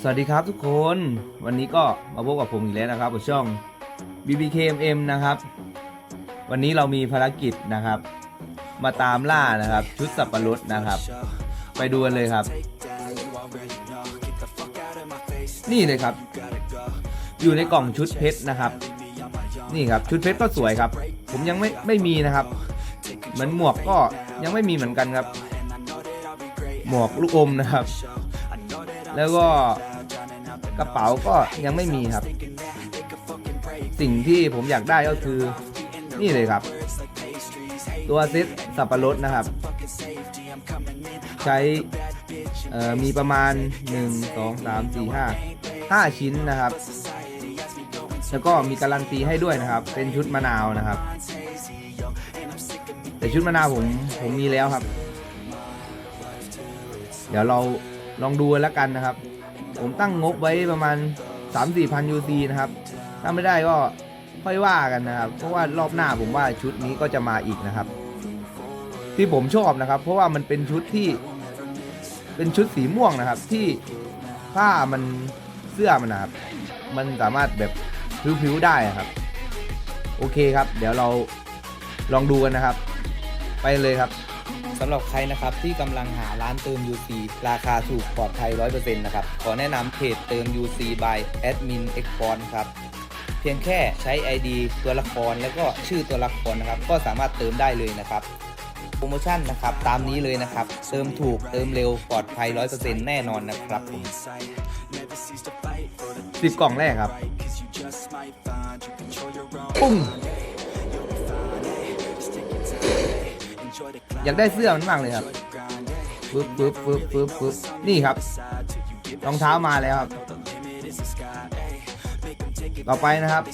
สวัสดีครับทุกคนวันนี้ก็มาพบกับผมอีกแล้วนะครับกับช่อง BBKMM นะครับ วันนี้เรามีภารกิจนะครับ มาตามล่านะครับ ชุดสับปะรดนะครับ ไปดูกันเลยครับ นี่เลยครับ อยู่ในกล่องชุดเพชรนะครับ นี่ครับชุดเพชรก็สวยครับ ผมยังไม่ไม่มีนะครับ เหมือนหมวกก็ยังไม่มีเหมือนกันครับ หมวกลูกอมนะครับ แล้วก็กระเป๋าก็ยังไม่มีครับ สิ่งที่ผมอยากได้ก็คือนี่เลยครับ ตัวซ็ตสับปะรดนะครับ ใช้มีประมาณ 1 2 3 4 5 5 ชิ้นนะครับ แล้วก็มีการันตีให้ด้วยนะครับ เป็นชุดมะนาวนะครับ แต่ชุดมะนาวผมผมมีแล้วครับ เดี๋ยวเรา ลองดูแล้วกันนะครับ ผมตั้งงบไว้ประมาณ 3-4พัน UC นะครับ ถ้าไม่ได้ก็ค่อยว่ากันนะครับ เพราะว่ารอบหน้าผมว่าชุดนี้ก็จะมาอีกนะครับ ที่ผมชอบนะครับ เพราะว่ามันเป็นชุดที่ เป็นชุดสีม่วงนะครับที่ผ้ามันเสื้อมันนะครับ มันสามารถแบบผิวๆได้ครับ โอเคครับ เดี๋ยวเราลองดูกันนะครับ ไปเลยครับ สำหรับใครนะครับที่กำลังหาร้านเติม UC ราคาถูกปลอดภัย 100%นะครับ ขอแนะนำเพจเติม UC by Admin e x p o n ครับ เพียงแค่ใช้ ID ตัวละครแล้วก็ชื่อตัวละครนะครับ ก็สามารถเติมได้เลยนะครับโปรโมชั่นนะครับตามนี้เลยนะครับ เติมถูกเติมเร็วปลอดภัย 100%แน่นอนนะครับผมสิบกล่องแรกครับปุ้ง อยากได้เสื้อมันมากเลยครับปึ๊บปึ๊บปึ๊บปึ๊บปึ๊บนี่ครับรองเท้ามาแล้วครับ ต่อไปนะครับ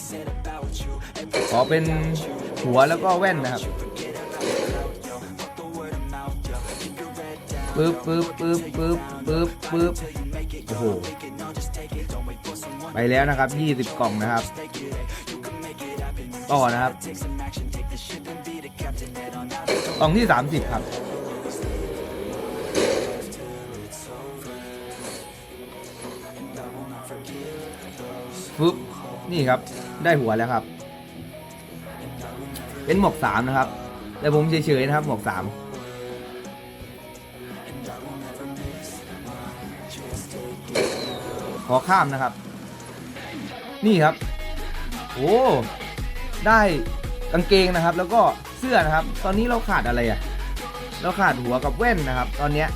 ขอเป็นหัวแล้วก็แว่นนะครับปึ๊บปึ๊บปึ๊บปึ๊บปึ๊บปึ๊บโอ้โหไปแล้วนะครับ 20 กล่องนะครับ ต่อนะครับ กล่องที่30ครับฟึบนี่ครับ ได้หัวแล้วครับ เป็นหมวกสามนะครับ แต่ผมเฉยๆนะครับหมวกสามขอข้ามนะครับ นี่ครับ โอ้ ได้กางเกงนะครับ แล้วก็ สื้อนะครับ ตอนนี้เราขาดอะไรอะ่ะเราขาดหัวกับแว่นนะครับ ตอนเนี้ย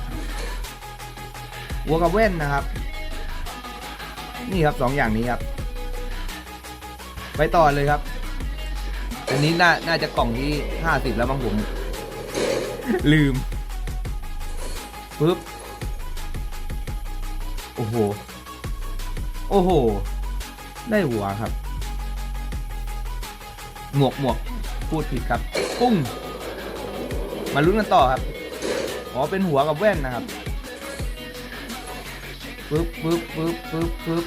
หัวกับแว่นนะครับ นี่ครับสองอย่างนี้ครับ ไปต่อเลยครับ อันนี้น่าน่าจะกล่องที่ห้าสิบแล้วมั้งผม ลืมปึ๊บโอ้โห โอ้โห ได้หัวครับ หมวกหมวก พูดผิดครับปุ้ง มาลุ้นกันต่อครับ อ๋อ เป็นหัวกับแว่นนะครับปึ๊บปึ๊บปึ๊บปึ๊บปึ๊บ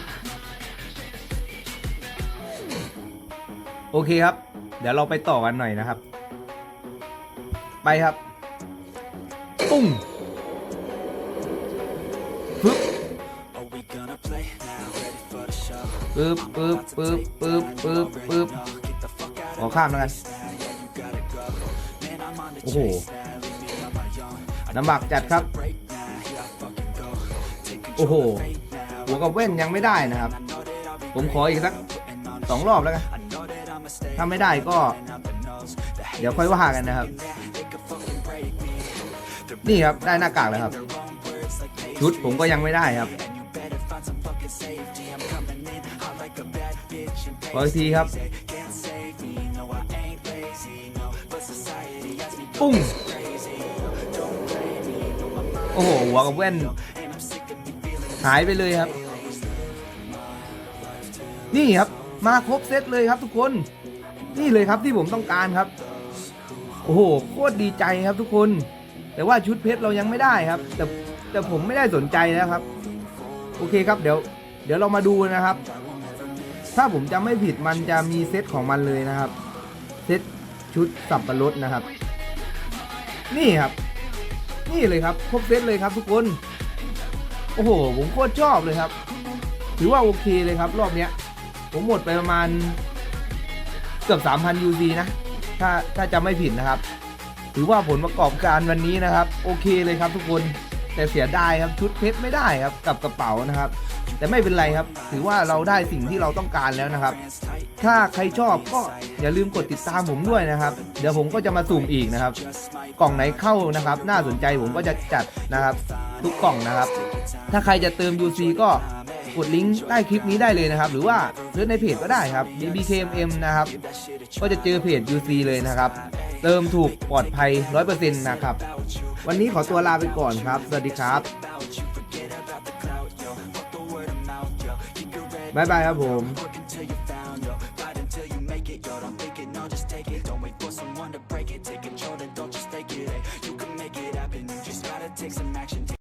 โอเคครับ เดี๋ยวเราไปต่อกันหน่อยนะครับ ไปครับ ปุ้งปึ๊บปึ๊บปึ๊บปึ๊บปึ๊บปึ๊บปึ๊บขอข้ามแล้วกัน โอ้โหลำบากจัดครับ โอ้โห หัวกับเว้นยังไม่ได้นะครับ ผมขออีกสักสองรอบแล้วกัน ถ้าไม่ได้ก็ เดี๋ยวค่อยว่ากันนะครับ นี่ครับได้หน้ากากแล้วครับ ชุดผมก็ยังไม่ได้ครับขออีกทีครับ ปุ้ง โอ้โหหัวกับแว่น หายไปเลยครับ นี่ครับ มาครบเซตเลยครับทุกคน นี่เลยครับที่ผมต้องการครับ โอ้โห โคตรดีใจครับทุกคน แต่ว่าชุดเพชรเรายังไม่ได้ครับ แต่แต่ผมไม่ได้สนใจแล้วครับ โอเคครับเดี๋ยว เดี๋ยวเรามาดูนะครับ ถ้าผมจำไม่ผิดมันจะมีเซตของมันเลยนะครับ เซตชุดสับปะรดนะครับ นี่ครับ นี่เลยครับครบเซตเลยครับทุกคน โอ้โห ผมโคตรชอบเลยครับ ถือว่าโอเคเลยครับ รอบเนี้ย ผมหมดไปประมาณ เกือบ 3,000 UC นะ ถ้าถ้าจะไม่ผิดนะครับ ถือว่าผลประกอบการวันนี้นะครับ โอเคเลยครับทุกคน แต่เสียดายครับชุดเพชรไม่ได้ครับกับกระเป๋านะครับ แต่ไม่เป็นไรครับ ถือว่าเราได้สิ่งที่เราต้องการแล้วนะครับ ถ้าใครชอบก็อย่าลืมกดติดตามผมด้วยนะครับ เดี๋ยวผมก็จะมาสุ่มอีกนะครับ กล่องไหนเข้านะครับ น่าสนใจผมก็จะจัดนะครับ ทุกกล่องนะครับ ถ้าใครจะเติม UC ก็กดลิงก์ใต้คลิปนี้ได้เลยนะครับ หรือว่าเลือกในเพจก็ได้ครับ BBKMM นะครับ ก็จะเจอเพจ UC เลยนะครับ เติมถูกปลอดภัย 100%นะครับ วันนี้ขอตัวลาไปก่อนครับ สวัสดีครับบ๊ายบายครับผม